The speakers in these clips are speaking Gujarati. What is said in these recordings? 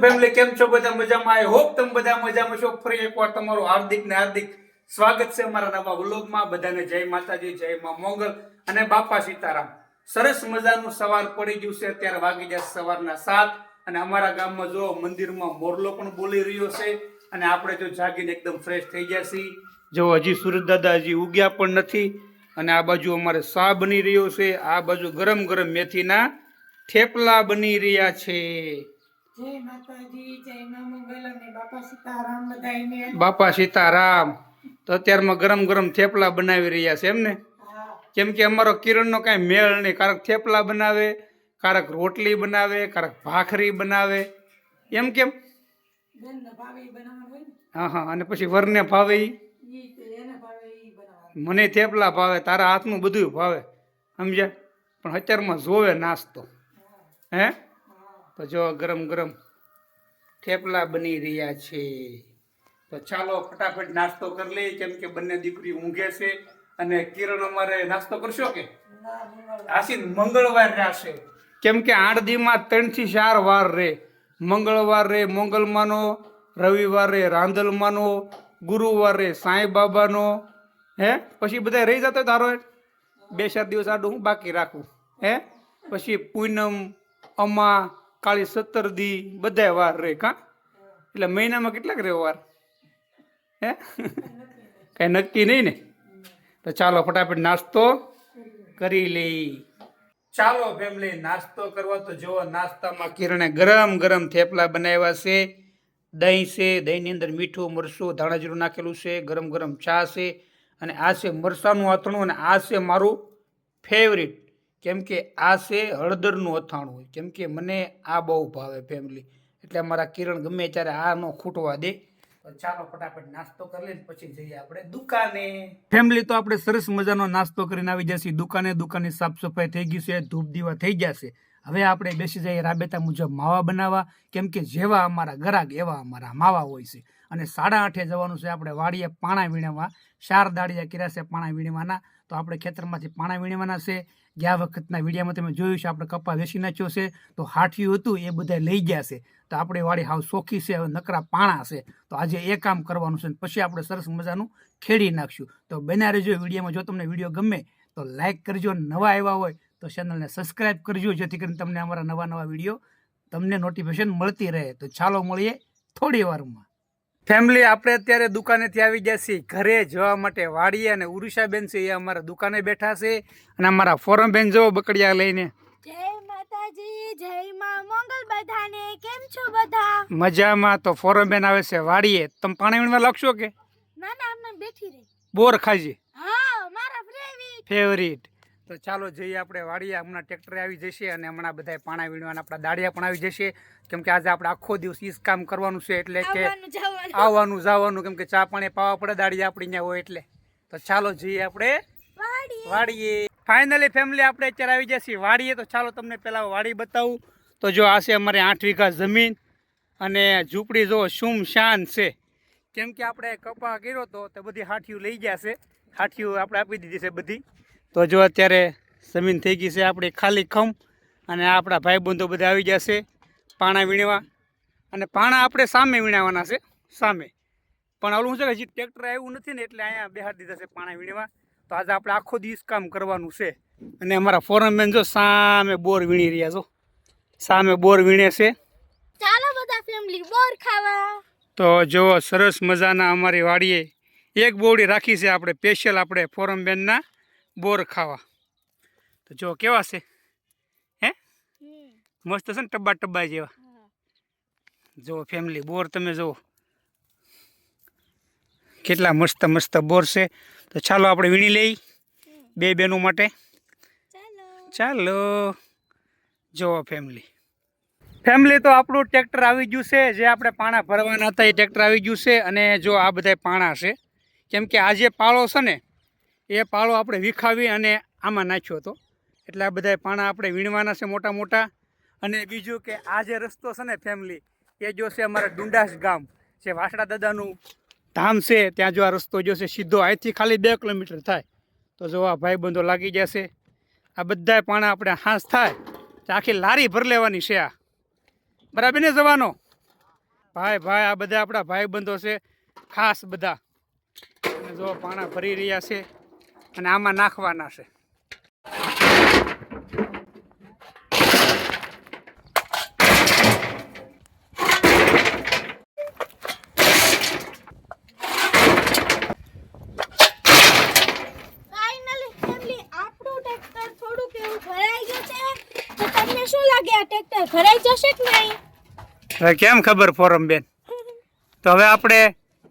ફેમિલી, કેમ છો? બધા મજામાં? આઈ હોપ તમે બધા મજામાં છો. ફરી એકવાર તમારું હાર્દિક ને હાર્દિક સ્વાગત છે અમારા નવા વ્લોગમાં. બધાને જય માતાજી, જય માં મોગલ અને બાપા સીતારામ. સરસ મજાનું સવાર પડી ગયું છે. અત્યારે વાગી જાય સવારના સાત અને અમારા ગામમાં જો મંદિરમાં મોરલો પણ બોલી રહ્યો છે અને આપણે જો જાગીને એકદમ ફ્રેશ થઈ ગયા છીએ. જો હજી સુરત દાદા હજી ઉગ્યા પણ નથી અને આ બાજુ અમારે સા બની રહ્યો છે. આ બાજુ ગરમ ગરમ મેથીના થેપલા બની રહ્યા છે. જય માતાજી જય મા મંગલ અને બાપા સીતારામ બધાયને. બાપા સીતારામ. તો અત્યારમાં ગરમ ગરમ થેપલા બનાવી રહ્યા છે એમ ને કેમ કે અમારો કિરણનો કાંઈ મેળ નહીં કારક થેપલા બનાવે કારક રોટલી બનાવે કારક ભાખરી બનાવે. એમ કેમ? હા હા અને પછી વરને ભાવે મને થેપલા ભાવે તારા હાથનું બધું ભાવે સમજ્યા? પણ અત્યારમાં જોવે નાસ્તો. હા? તો જો ગરમ ગરમ થેપલા બની રહ્યા છે. તો ચાલો ફટાફટ નાસ્તો કરી લઈએ, કેમ કે બંને દીકરી ઊંઘે છે અને કિરણ અમારે નાસ્તો કરશો કે? આશીન મંગળવાર રહેશે. કેમ કે આઠ દીમાં ત્રણથી ચાર વાર રે. મંગળવાર રે મોંગલમાંનો, રવિવાર રે રાંદલમાંનો ગુરુવાર સાંઈ બાબાનો હે? પછી બધા રહી જતો તારો બે ચાર દિવસ આડું હું બાકી રાખું. હે? પછી પૂનમ, અમા કાળી સત્તરદી બધા વાર રે કા? એટલે મહિનામાં કેટલાક રે વાર? હે? કઈ નક્કી નહીં ને? તો ચાલો ફટાફટ નાસ્તો કરી લઈ. ચાલો ફેમિલી નાસ્તો કરવા તો જો નાસ્તામાં કિરણે ગરમ ગરમ થેપલા બનાવ્યા છે. દહીં છે, દહીંની અંદર મીઠું, મરચું ધાણા જીરું નાખેલું છે, ગરમ ગરમ ચા છે. અને આ છે મરસાનું અથાણું અને આ છે મારું ફેવરિટ કેમ કે આ છે હળદરનું અથાણું હોય. કેમ કે મને આ બહુ ભાવે ફેમિલી એટલે મારા કિરણ ગમે ત્યારે આ ન ખૂટવા દે. ચાલો ફટાફટ નાસ્તો કરી લઈને પછી જઈએ આપણે દુકાને. ફેમિલી તો આપણે સરસ મજાનો નાસ્તો કરીને આવી જશે. દુકાને દુકાનની સાફ સફાઈ થઈ ગઈ છે, ધૂપ દીવા થઈ જશે હવે આપણે બેસી જઈએ રાબેતા મુજબ માવા બનાવવા. કેમ કે જેવા અમારા ગરાગ, એવા અમારા માવા હોય છે. અને સાડા આઠે જવાનું છે આપણે વાડીએ પાણા વીણવા. ચાર દાડિયા કર્યા છે પાણા વીણવાના. તો આપણે ખેતરમાંથી પાણા વીણવાના છે. ગયા વખતના વિડીયામાં તમે જોયું છે, આપણે કપા વેચી નાખ્યો છે. તો હાઠિયું હતું, એ બધા લઈ ગયા છે. તો આપણે વાળી હાવ સોખી છે, હવે નકરા પાણા છે. તો આજે એ કામ કરવાનું છે પછી આપણે સરસ મજાનું ખેડી નાખશું. તો બના રહેજો વિડીયોમાં. જો તમને વીડિયો ગમે તો લાઇક કરજો. નવા આવ્યા હોય તો ચેનલને સબસ્ક્રાઈબ કરજો, જેથી કરીને તમને અમારા નવા નવા વીડિયો તમને નોટિફિકેશન મળતી રહે. તો ચાલો મળીએ થોડી વારમાં. ફેમિલી આપણે અત્યારે દુકાનેથી આવી ગયા છીએ. ઘરે જવા માટે વાડીએ અને ઉરુષાબેન છે એ અમારા દુકાને બેઠા છે અને અમારા ફોરમબેન જો બકડિયા લઈને. જય માતાજી જય માં મંગલ બધાને. કેમ છો બધા? મજામાં તો ફોરમબેન આવે છે વાડીએ. તમે પાણી વીણવા લાગશો કે? ના ના બેઠી રહી. બોર ખાજી. હા મારા ફ્રેવી ફેવરિટ તો ચાલો જઈએ આપણે વાડીએ. હમણાં ટ્રેક્ટરે આવી જશે અને હમણાં બધા પાણા વીણવાના આપણા દાડિયા પણ આવી જશે. કેમ કે આજે આપણે આખો દિવસ ઈ કામ કરવાનું છે એટલે કે આવવાનું જવાનું. કેમ કે ચા પાણી પાવા પડે દાડિયા આપણી ત્યાં હોય એટલે. તો ચાલો જઈએ આપણે વાડીએ. ફાઇનલી ફેમિલી આપણે અત્યારે આવી જશે. વાડીએ તો ચાલો તમને પહેલાં વાડી બતાવું. તો જો આ છે અમારે આઠ વીઘા જમીન અને ઝૂંપડી જો શુમ શાન છે. કેમ કે આપણે કપા કર્યો તો બધી હાઠીઓ લઈ ગયા છે. હાઠીઓ આપણે આપી દીધી છે બધી. તો જો અત્યારે જમીન થઈ ગઈ છે આપણી ખાલી ખમ અને આપણા ભાઈબંધો બધા આવી ગયા છે પાણા વીણવા. અને પાણા આપણે સામે વીણાવાના છે સામે. પણ શું છે કે હજી ટ્રેક્ટર આવ્યું નથી ને એટલે અહીંયા બેહાર દીધા છે પાણા વીણવા. તો આજે આપણે આખો દિવસ કામ કરવાનું છે. અને અમારા ફોરમમેન જો સામે બોર વીણી રહ્યા છો. સામે બોર વીણે છે. ચાલો બધા ફેમિલી બોર ખાવા. તો જો સરસ મજાના અમારી વાડીએ એક બોવડી રાખી છે આપણે સ્પેશિયલ આપણે ફોરમબેનના બોર ખાવા. તો જો કેવા છે? હે? મસ્ત છે ને ટબ્બા ટબ્બા જેવા. જો ફેમિલી બોર તમે જુઓ. કેટલા મસ્ત મસ્ત બોર છે. તો ચાલો આપણે વીણી લઈ. બે બહેનો માટે. ચાલો. જુઓ ફેમિલી ફેમિલી તો આપણું ટ્રેક્ટર આવી ગયું છે. જે આપણે પાણા ભરવાના હતા એ ટ્રેક્ટર આવી ગયું છે. અને જો આ બધા પાણા છે. કેમ કે આ જે પાળો છે ને એ પાળો આપણે વિખાવી અને આમાં નાખ્યો હતો. એટલે આ બધા પાણા આપણે વીણવાના છે મોટા મોટા. અને બીજું કે આ જે રસ્તો છે ને ફેમિલી એ જો છે અમારા ડુંડાસ ગામ, જે વાસડા દાદાનું ધામ છે, ત્યાં જો આ રસ્તો જો છે સીધો અહીંથી ખાલી બે કિલોમીટર થાય. તો જો આ ભાઈબંધો લાગી જશે. આ બધા પાણા આપણે હાંસ થાય, તો આખી લારી ભર લેવાની છે આ. બરાબર ને જવાનો? ભાઈ ભાઈ, આ બધા આપણા ભાઈબંધો છે, ખાસ બધા. જો પાણા ભરી રહ્યા છે. અને આમાં નાખવાના છે. ભરાઈ ગયું છે. તો તમને શું લાગે આ ટ્રેક્ટર ભરાઈ જશે કે નહીં? હવે કેમ ખબર ફોરમ બેન તો હવે આપણે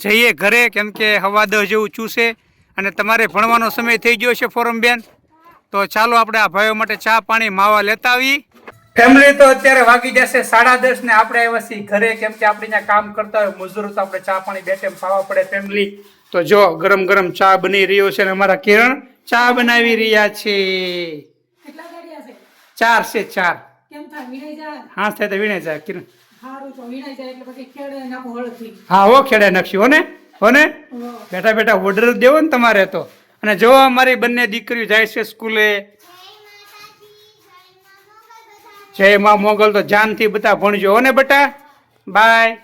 જઈએ ઘરે કેમ કે હવા જેવું ચૂસે. અને તમારે ભણવાનો સમય થઈ ગયો છે ફોરમ બેન તો ચાલો આપણે આ ભાઈઓ માટે ચા પાણી માવા લેતા આવી ફેમિલી તો અત્યારે વાગી જશે સાડા દસ ને આપણે આવ્યા છીએ ઘરે. કેમ કે આપણે ત્યાં કામ કરતા હોય મજૂરો તો આપણે ચા પાણી બે ટાઈમ પાવા પડે ફેમિલી તો જો ગરમ ગરમ ચા બની રહ્યો છે અને અમારા કિરણ ચા બનાવી રહ્યા છે. કેટલા ગાડિયા છે? ચાર છે ચાર. હા થાય તો જાય કિરણ. વીણાઈ જાય એટલે પછી ખેડે નાખો હળથી. હા હો ખેડે નાખશું હો ને. હો ને બેઠા બેઠા ઓર્ડર દેવો ને તમારે તો. અને જો અમારી બંને દીકરીઓ જાય છે સ્કૂલે. જય માં મોગલ તો જાનથી બધા ભણજો. હો ને બેટા? બાય.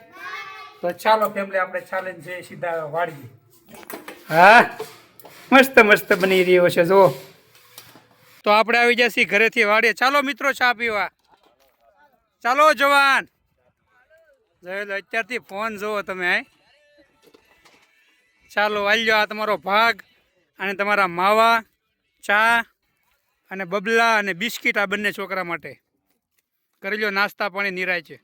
તો ચાલો ફેમિલી આપણે ચાલે જઈએ સીધા વાળીએ. હા? મસ્ત મસ્ત બની રહ્યો છે જો તો આપણે આવી જઈએ ઘરેથી વાળીએ ચાલો મિત્રો ચા પીવા. ચાલો જવાન. જોઈ અત્યારથી ફોન જોવો તમે ચાલો આલ્યો આ તમારો ભાગ અને તમારા માવા, ચા અને બબલા અને બિસ્કિટ આ બંને છોકરા માટે. કરી લો નાસ્તા, પાણી નિરાય છે.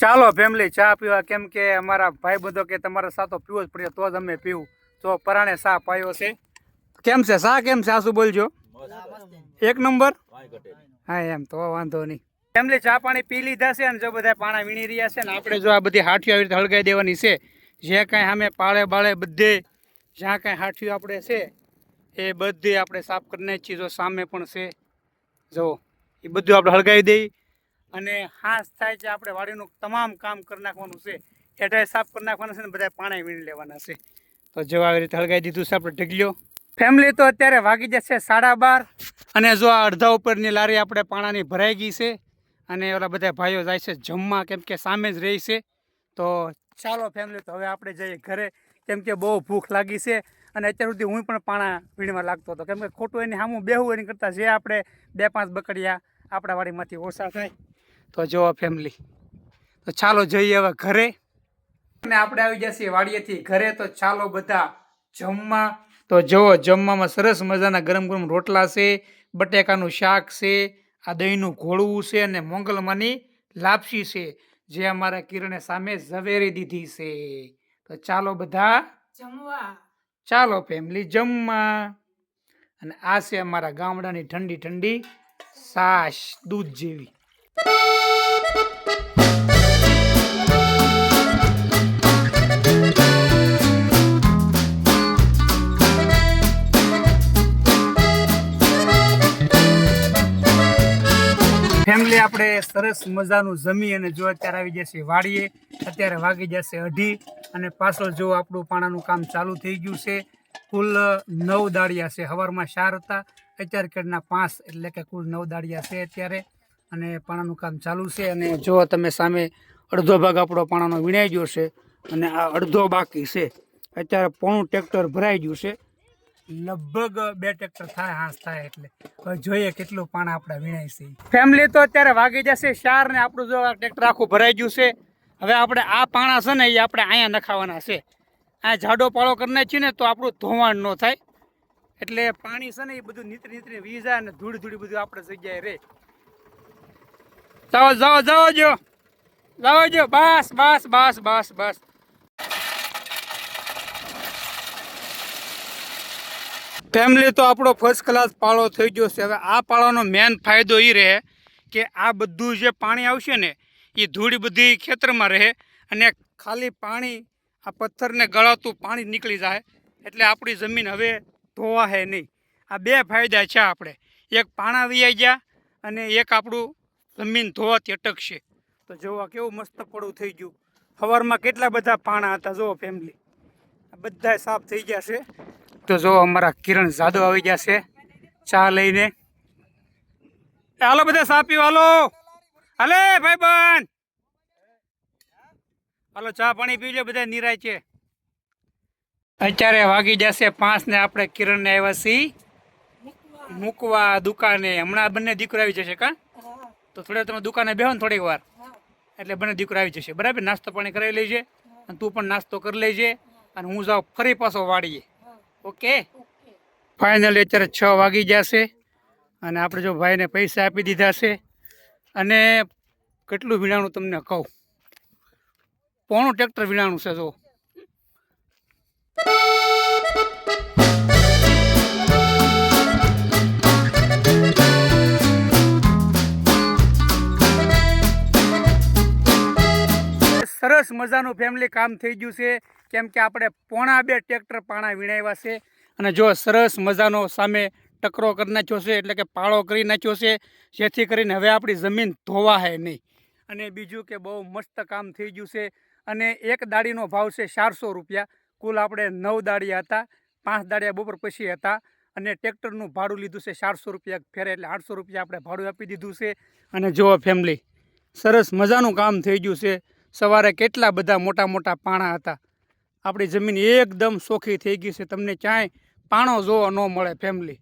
ચાલો ફેમિલી ચા પીવા કેમ કે અમારા ભાઈ બધો કે તમારે સાતો પીવો જ પડ્યો તો જ અમે પીવું. તો પરાણે સા પાયો છે. કેમ છે? સા કેમ છે? આસુ બોલજો. એક નંબર? હા, એમ તો, વાંધો નહીં. ફેમિલી ચા પાણી પી લીધા છે અને જો બધા પાણા વીણી રહ્યા છે ને, આપણે જો આ બધી હાઠીઓ આવી રીતે હળગાઈ દેવાની છે જે કાંઈ સામે પાળે બાળે બધે, જ્યાં કાંઈ હાઠિયું આપણે છે, એ બધી આપણે સાફ કરી નાખીએ, જો સામે પણ છે. જો, એ બધું આપણે હળગાવી દઈ અને હાંસ થાય છે આપણે વાડીનું તમામ કામ કરી નાખવાનું છે. હેઠળ સાફ કરી નાખવાના છે ને બધા પાણી વીણી લેવાના છે. તો જો આવી રીતે હળગાવી દીધું છે આપણે ઢગલ્યો ફેમિલી તો અત્યારે વાગી જશે સાડા બાર અને જો આ અડધા ઉપરની લારી આપણે પાણાની ભરાઈ ગઈ છે અને ઓલા બધા ભાઈઓ જાય છે જમવા કેમ કે સામે જ રહી છે. તો ચાલો ફેમિલી તો હવે આપણે જઈએ ઘરે. કેમ કે બહુ ભૂખ લાગી છે અને અત્યાર સુધી હું પણ પાણા વીણવા લાગતો હતો. કેમ કે ખોટું એની સામું બેહું એની કરતાં જે આપણે બે પાંચ બકડિયા આપણા વાડીમાંથી ઓછા થાય. તો જો ફેમિલી તો ચાલો જઈએ હવે ઘરે. અને આપણે આવી જઈએ વાડીએથી ઘરે, તો ચાલો બધા જમવા. તો જુઓ, જમવામાં સરસ મજાના ગરમ ગરમ રોટલા છે, બટેકાનું શાક છે, આ દહીંનું ઘોળવું છે અને મોંગલમાંની લાપસી છે. જે અમારા કિરણે સામે ઝવેરી દીધી છે. તો ચાલો બધા જમવા. ચાલો ફેમિલી જમવા. અને આ છે અમારા ગામડાની ઠંડી ઠંડી સાસ દૂધ જેવી. આપણે સરસ મજાનું જમી અને જો અત્યારે આવી જશે વાડીએ, અત્યારે વાગી જશે અઢી અને પાછળ જો આપણું પાણાનું કામ ચાલુ થઈ ગયું છે, કુલ નવ દાળિયા છે. હવારમાં ચાર હતા, અત્યારે કેડના પાંચ, એટલે કે કુલ નવ દાળિયા છે અત્યારે અને પાણાનું કામ ચાલુ છે અને જો તમે સામે અડધો ભાગ આપણો પાણાનો વીણાઈ ગયો છે અને આ અડધો બાકી છે. અત્યારે પોણું ટ્રેક્ટર ભરાઈ ગયું છે. લગભગ બે ટ્રેક્ટર થાય, હાંસ થાય એટલે. હવે જોઈએ કેટલું પાણ આપણે વીણાય છે. ફેમિલી તો અત્યારે વાગી જશે, ચાર ને આપણું જો ટ્રેક્ટર આખું ભરાઈ ગયું છે. હવે આપણે આ પાણા છે ને એ આપણે અહીંયા નખાવાના છે. આ જાડો પાળો કરી નાખીએ ને તો આપણું ધોવાણ ન થાય. એટલે પાણી છે ને એ બધું નીતરી નીતરી વી જાય અને ધૂળ ધૂળી બધું આપણે જગ્યાએ રહે જાઓ જાઓ જાઓ જો. જાઓ જો. બસ બસ બસ બસ બસ. ફેમિલી તો આપણો ફર્સ્ટ ક્લાસ પાળો થઈ ગયો છે. હવે આ પાળાનો મેન ફાયદો એ રહે કે આ બધું જે પાણી આવશે ને એ ધૂળ બધી ખેતરમાં રહે અને ખાલી પાણી, આ પથ્થરને ગળાતું પાણી નીકળી જાય. એટલે આપણી જમીન હવે ધોવા હે નહીં. આ બે ફાયદા છે આપણે. એક પાણા વિયાઈ ગયા અને એક આપણું જમીન ધોવાથી અટકશે. તો જોવા કેવું મસ્ત પડું થઈ ગયું. સવારમાં કેટલા બધા પાણા હતા જુઓ ફેમિલી બધા સાફ થઈ ગયા છે. તો જો અમારા કિરણ જાદવ આવી ગયા છે. ચા લઈને. હાલો બધા ચા પીવા, હાલો. હાલે, ભાઈ બન હાલો, ચા પાણી પીજો, બધા નિરાય છે. અત્યારે વાગી જશે પાંચ ને આપણે કિરણને આવ્યા છીએ. મૂકવા દુકાને. હમણાં બંને દીકરો આવી જશે કા? તો થોડી તમે દુકાને બેહો ને થોડીક વાર. એટલે બંને દીકરો આવી જશે. બરાબર? નાસ્તો પાણી કરાવી લેજે અને તું પણ નાસ્તો કરી લેજે અને હું જાઉં ફરી પાછો વાડીએ. હા ઓકે? ફાઇનલ અત્યારે છ વાગી જશે. અને આપણે જો ભાઈને પૈસા આપી દીધા છે. અને કેટલું વીણાણું તમને કહું? પોણું ટ્રેક્ટર વીણાણું છે જો. સરસ મજાનું ફેમિલી કામ થઈ ગયું છે. કેમ કે આપણે પોણા બે ટ્રેક્ટર પાણા વીણાવ્યા છે. અને જો સરસ મજાનો સામે ટકરો કરી નાખ્યો છે, એટલે કે પાળો કરી નાખ્યો છે, જેથી કરીને હવે આપણી જમીન ધોવાશે નહીં. અને બીજું કે બહુ મસ્ત કામ થઈ ગયું છે. અને એક દાડીનો ભાવ છે ચારસો રૂપિયા. કુલ આપણે નવ દાડિયા હતા, પાંચ દાડિયા બપોર પછી હતા. અને ટ્રેક્ટરનું ભાડું લીધું છે ચારસો રૂપિયા ફેરે, એટલે આઠસો રૂપિયા આપણે ભાડું આપી દીધું છે. અને જુઓ ફેમિલી સરસ મજાનું કામ થઈ ગયું છે. સવારે કેટલા બધા મોટા મોટા પાણા હતા. આપણી જમીન એકદમ સોખી થઈ ગઈ છે. તમને ક્યાંય પાણો જોવા ન મળે ફેમિલી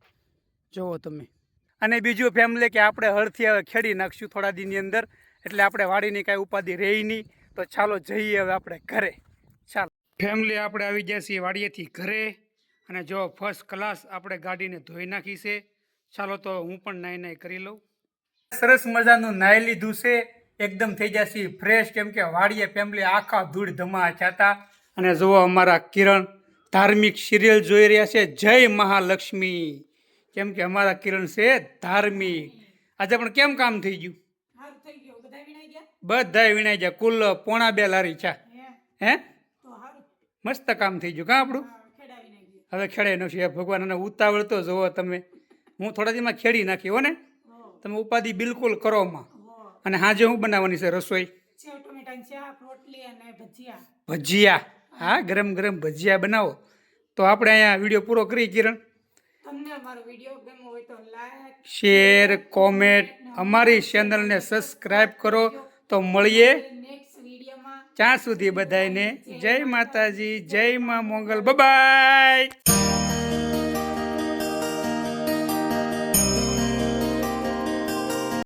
જુઓ તમે. અને બીજું ફેમિલી કે આપણે હળથી હવે ખેડી નાખશું થોડા દિનની અંદર. એટલે આપણે વાડીની કાંઈ ઉપાધિ રહી નહીં. તો ચાલો જઈએ હવે આપણે ઘરે. ચાલો. ફેમિલી આપણે આવી ગયા છીએ વાડીએથી ઘરે. અને જો ફર્સ્ટ ક્લાસ આપણે ગાડીને ધોઈ નાખી છે. ચાલો તો હું પણ નાઈ નાઈ કરી લઉં. સરસ મજાનું નાહી લીધું છે. એકદમ થઈ જશે. ફ્રેશ કેમ કે વાડીએ ફેમિલી આખા ધૂળ ધમા હતા. અને જુઓ અમારા કિરણ ધાર્મિક સિરિયલ જોઈ રહ્યા છે. જય મહાલક્ષ્મી. કેમ કે અમારા કિરણ છે ધાર્મિક. આજે પણ કેમ કામ થઈ ગયું? બધા વિણાઈ ગયા? કુલ પોણા બે લારી છે. હે? મસ્ત કામ થઈ ગયું. કાં આપણું? હવે ખેડાઈ નો છે ભગવાન અને ઉતાવળ તો જુઓ તમે. હું થોડા દીમાં ખેડી નાખી હો ને? તમે ઉપાધિ બિલકુલ કરો માં અને હાજે હું બનાવવાની છે રસોઈ? ભજીયા. ભજીયા. હા ગરમ ગરમ ભજીયા બનાવો. તો આપણે અહીંયા વીડિયો પૂરો કરી કિરણ? તમને અમારો વીડિયો ગમ્યો હોય તો લાઈક શેર કોમેન્ટ અમારી ચેનલને સબસ્ક્રાઈબ કરો. તો મળીએ ત્યાં સુધી બધાને જય માતાજી. જય મા મોગલ. બાય